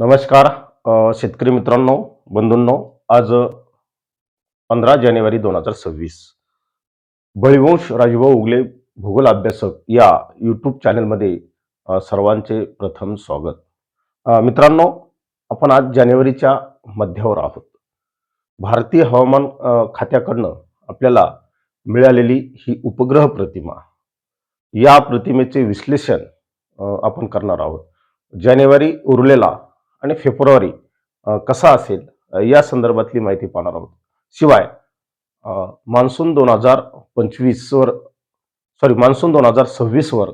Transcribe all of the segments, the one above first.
नमस्कार शेतकरी मित्रांनो बंधूंनो आज पंधरा जानेवारी दोन हजार सव्वीस. बळीवंश राजभाऊ उगले भूगोल अभ्यासक या यूट्यूब चॅनलमध्ये सर्वांचे प्रथम स्वागत. मित्रांनो आपण आज जानेवारीच्या मध्यावर आहोत. भारतीय हवामान खात्याकडनं आपल्याला मिळालेली ही उपग्रह प्रतिमा या प्रतिमेचे विश्लेषण आपण करणार आहोत. जानेवारी उरलेला आणि फेब्रुवारी कसा असेल या संदर्भातली माहिती पाहणार आहोत. शिवाय मान्सून दोन हजार पंचवीसवर सॉरी मान्सून दोन हजार सव्वीसवर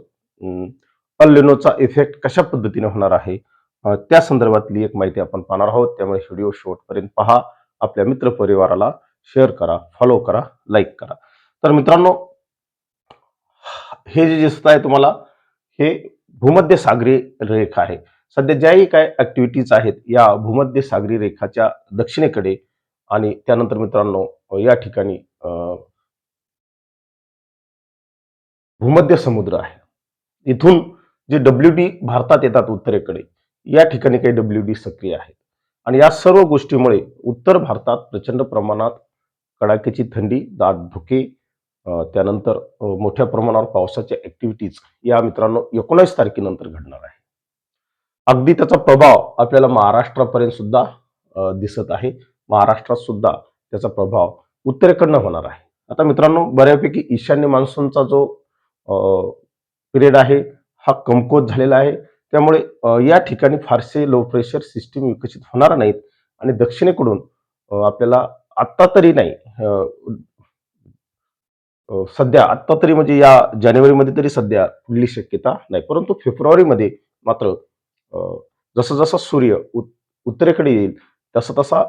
अल्लेनोचा इफेक्ट कशा पद्धतीने होणार आहे त्या संदर्भातली एक माहिती आपण पाहणार आहोत. त्यामुळे व्हिडिओ शेवटपर्यंत पहा. आपल्या मित्रपरिवाराला शेअर करा फॉलो करा लाईक करा. तर मित्रांनो हे जे दिसत आहे तुम्हाला हे भूमध्य सागरी रेखा आहे. सध्या ज्याही काय ऍक्टिव्हिटीज आहेत या भूमध्य सागरी रेखाच्या दक्षिणेकडे आणि त्यानंतर मित्रांनो या ठिकाणी भूमध्य समुद्र आहे. इथून जे डब्ल्यू डी भारतात येतात उत्तरेकडे या ठिकाणी काही डब्ल्यू डी सक्रिय आहेत. आणि या सर्व गोष्टीमुळे उत्तर भारतात प्रचंड प्रमाणात कडाक्याची थंडी दाट धुके त्यानंतर मोठ्या प्रमाणावर पावसाच्या ऍक्टिव्हिटीज या मित्रांनो एकोणीस तारखेनंतर घडणार आहे. अगदी त्याचा प्रभाव आपल्याला महाराष्ट्रापर्यंत सुद्धा दिसत आहे. महाराष्ट्रात सुद्धा त्याचा प्रभाव उत्तरेकडनं होणार आहे. आता मित्रांनो बऱ्यापैकी ईशान्य मान्सूनचा जो पिरियड आहे हा कमकुवत झालेला आहे. त्यामुळे या ठिकाणी फारसे लो प्रेशर सिस्टीम विकसित होणार नाहीत. आणि दक्षिणेकडून आपल्याला आत्ता तरी नाही सध्या आत्ता तरी म्हणजे या जानेवारीमध्ये तरी सध्या पुढली शक्यता नाही. परंतु फेब्रुवारीमध्ये मात्र जसं जसं सूर्य उत् उत्तरेकडे येईल तसं तसा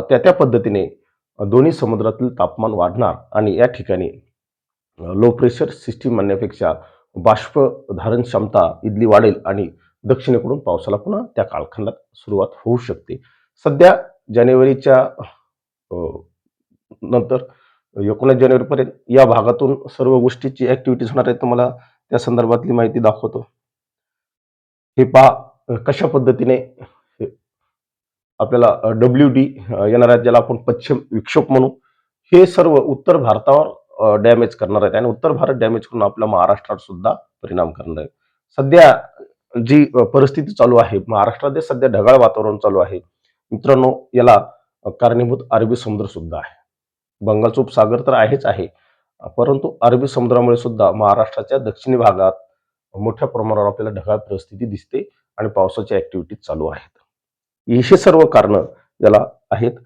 त्या त्या पद्धतीने दोन्ही समुद्रातील तापमान वाढणार आणि या ठिकाणी लो प्रेशर सिस्टीम म्हणण्यापेक्षा बाष्प धारण क्षमता इथली वाढेल आणि दक्षिणेकडून पावसाला पुन्हा त्या कालखंडात सुरुवात होऊ शकते. सध्या जानेवारीच्या नंतर एकोणीस जानेवारीपर्यंत या भागातून सर्व गोष्टीची ॲक्टिव्हिटीज होणार आहेत तुम्हाला त्या संदर्भातली माहिती दाखवतो. हे पहा. कशा पद्धतीने हे आपल्याला डब्ल्यू डी येणार आहेत ज्याला आपण पश्चिम विक्षोभ म्हणू हे सर्व उत्तर भारतावर डॅमेज करणार आहेत. आणि उत्तर भारत डॅमेज करून आपल्या महाराष्ट्रावर सुद्धा परिणाम करणार आहे सध्या जी परिस्थिती चालू आहे महाराष्ट्रात सध्या ढगाळ वातावरण चालू आहे मित्रांनो याला कारणीभूत अरबी समुद्र सुद्धा आहे. बंगालचा उपसागर तर आहेच आहे परंतु अरबी समुद्रामुळे सुद्धा महाराष्ट्राच्या दक्षिणी भागात मोठ्या प्रमाणावर आपल्याला ढगाळ परिस्थिती दिसते. आणि पावसाच्या ऍक्टिव्हिटीज चालू आहेत. हे सर्व कारणं याला आहेत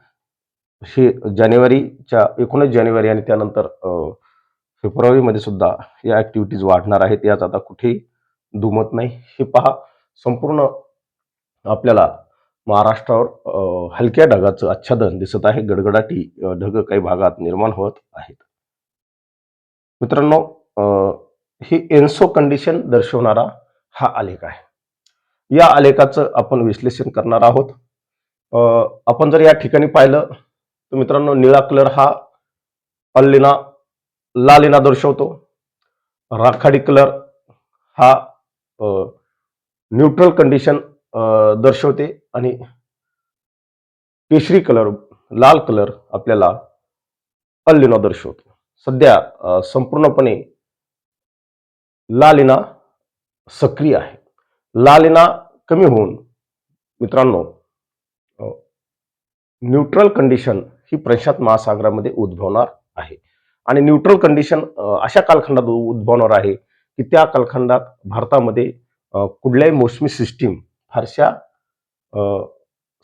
हे जानेवारीच्या एकोणीस जानेवारी आणि त्यानंतर फेब्रुवारीमध्ये सुद्धा या ऍक्टिव्हिटीज वाढणार आहेत याच आता कुठेही दुमत नाही. हे पहा संपूर्ण आपल्याला महाराष्ट्रावर हलक्या ढगाचं आच्छादन दिसत आहे. गडगडाटी ढग काही भागात निर्माण होत आहेत. मित्रांनो ही एन्सो कंडिशन दर्शवणारा हा आलेख आहे. या आलेखाचं आपण विश्लेषण करणार आहोत. आपण जर या ठिकाणी पाहिलं तर मित्रांनो निळा कलर हा अल्लिना लालिना दर्शवतो. राखाडी कलर हा न्यूट्रल कंडिशन दर्शवते. आणि केशरी कलर लाल कलर आपल्याला अल्लिना दर्शवतो. सध्या संपूर्णपणे लालिना सक्रिय आहे. लालिना कमी होऊन मित्रांनो न्यूट्रल कंडिशन ही प्रशांत महासागरामध्ये उद्भवणार आहे. आणि न्यूट्रल कंडिशन अशा कालखंडात उद्भवणार आहे की त्या कालखंडात भारतामध्ये कुठल्याही मोसमी सिस्टीम फारशा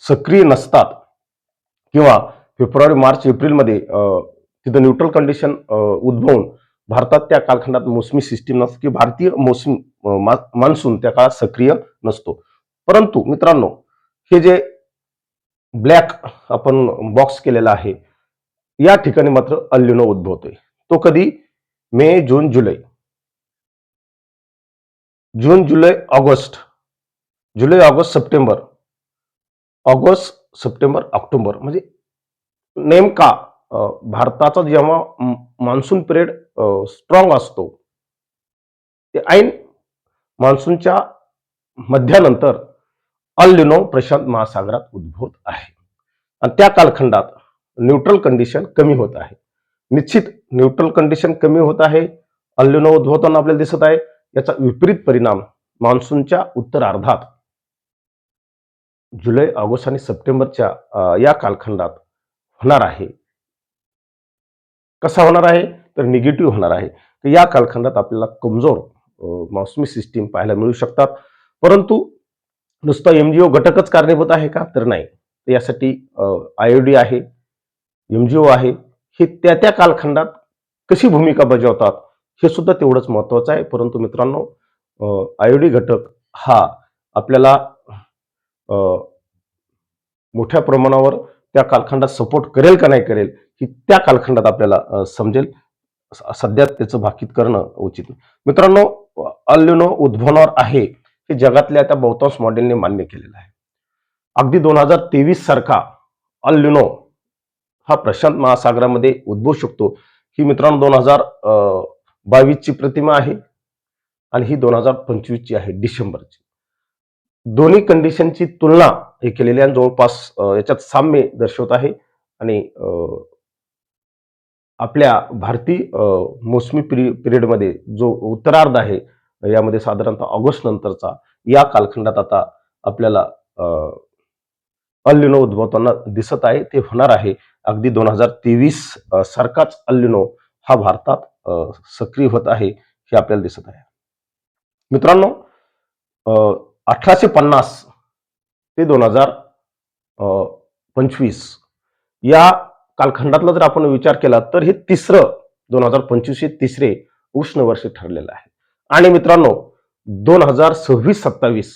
सक्रिय नसतात किंवा फेब्रुवारी मार्च एप्रिलमध्ये तिथं न्यूट्रल कंडिशन उद्भवून भारतात त्या कालखंडात मोसमी सिस्टीम नसते की भारतीय मोसमी मान्सून त्या काळात सक्रिय नसतो. परंतु मित्रांनो हे जे ब्लॅक आपण बॉक्स केलेला आहे या ठिकाणी मात्र अल्लिनो उद्भवतोय. तो कधी? मे जून जुलै. जून जुलै ऑगस्ट. जुलै August September. August September October. म्हणजे नेमका भारताचा जेव्हा मान्सून पिरियड स्ट्रॉंग असतो ते ऐन मान्सूनच्या मध्यानंतर अल लिनो प्रशांत महासागरात उद्भवत आहे. आणि त्या कालखंडात न्यूट्रल कंडिशन कमी होत आहे. निश्चित न्यूट्रल कंडिशन कमी होत आहे. अल्लिनो उद्भवताना आपल्याला दिसत आहे. याचा विपरीत परिणाम मान्सूनच्या उत्तरार्धात जुलै ऑगस्ट आणि सप्टेंबरच्या या कालखंडात होणार आहे. कसा होणार आहे? तर निगेटिव्ह होणार आहे. तर या कालखंडात आपल्याला कमजोर मौसमी सिस्टीम पाहायला मिळू शकतात. परंतु नुसता ओ घटकच कारणीभूत आहे का? तर नाही. तर यासाठी आयओडी आहे एम जी ओ आहे हे त्या त्या कालखंडात कशी भूमिका बजावतात हे सुद्धा तेवढंच महत्वाचं आहे. परंतु मित्रांनो आयओडी घटक हा आपल्याला मोठ्या प्रमाणावर त्या कालखंडात सपोर्ट करेल का नाही करेल ही त्या कालखंडात आपल्याला समजेल. सध्या त्याचं भाकीत करणं उचित मित्रांनो अल्युनो उद्भवणार आहे हे जगातल्या त्या बहुतांश मॉडेलने मान्य केलेलं आहे. अगदी दोन हजार तेवीस सारखा अल्युनो हा प्रशांत महासागरामध्ये उद्भवू शकतो. ही मित्रांनो दोन हजार बावीसची प्रतिमा आहे आणि ही दोन हजार पंचवीसची आहे डिसेंबरची. दोन्ही कंडिशनची तुलना हे केलेली आहे. आणि जवळपास याच्यात साम्य दर्शवत आहे. आणि आपल्या भारतीय मोसमी पिरि पिरियडमध्ये जो उत्तरार्ध आहे यामध्ये साधारणतः ऑगस्ट नंतरचा या कालखंडात आता आपल्याला अ, अल्लिनो उद्भवताना दिसत आहे. ते होणार आहे अगदी दोन हजार तेवीस सारखाच अल्लिनो हा भारतात सक्रिय होत आहे हे आपल्याला दिसत आहे. मित्रांनो अठराशे पन्नास ते दोन हजार पंचवीस या कालखंडातला जर आपण विचार केला तर हे तिसरं दोन हजार पंचवीस हे तिसरे उष्ण वर्ष ठरलेलं आहे. आणि मित्रांनो दोन हजार सव्वीस सत्तावीस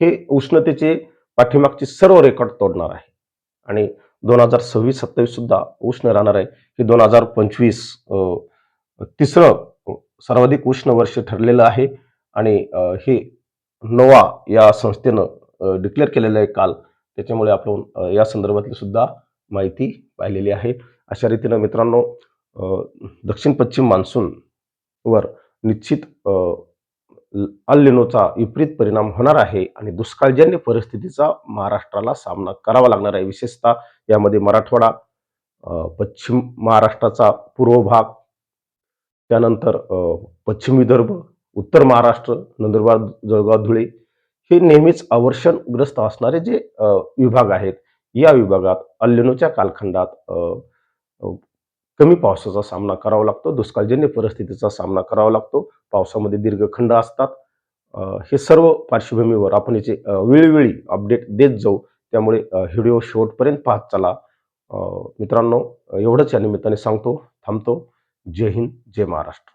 हे उष्णतेचे पाठीमागचे सर्व रेकॉर्ड तोडणार आहे. आणि दोन हजार सव्वीस सत्तावीस सुद्धा उष्ण राहणार आहे. हे दोन हजार पंचवीस तिसरं सर्वाधिक उष्ण वर्ष ठरलेलं आहे. आणि हे नोवा या संस्थेनं डिक्लेअर केलेलं आहे काल. त्याच्यामुळे आपण या संदर्भातली सुद्धा माहिती पाहिलेली आहे. अशा रीतीनं मित्रांनो दक्षिण पश्चिम मान्सूनवर निश्चित अल्लिनोचा विपरीत परिणाम होणार आहे आणि दुष्काळजन्य परिस्थितीचा महाराष्ट्राला सामना करावा लागणार आहे. विशेषतः यामध्ये मराठवाडा पश्चिम महाराष्ट्राचा पूर्व भाग त्यानंतर पश्चिम विदर्भ उत्तर महाराष्ट्र नंदुरबार जळगाव धुळे हे नेहमीच अवर्षणग्रस्त असणारे जे विभाग आहेत या विभागात अल्लेनोच्या कालखंडात कमी पावसाचा सामना करावा लागतो दुष्काळजन्य परिस्थितीचा सामना करावा लागतो पावसामध्ये दीर्घखंड असतात. हे सर्व पार्श्वभूमीवर आपण याचे वेळोवेळी अपडेट देत जाऊ. त्यामुळे व्हिडिओ शेवटपर्यंत पाहत चला. मित्रांनो एवढंच या निमित्ताने सांगतो थांबतो. जय हिंद जय महाराष्ट्र.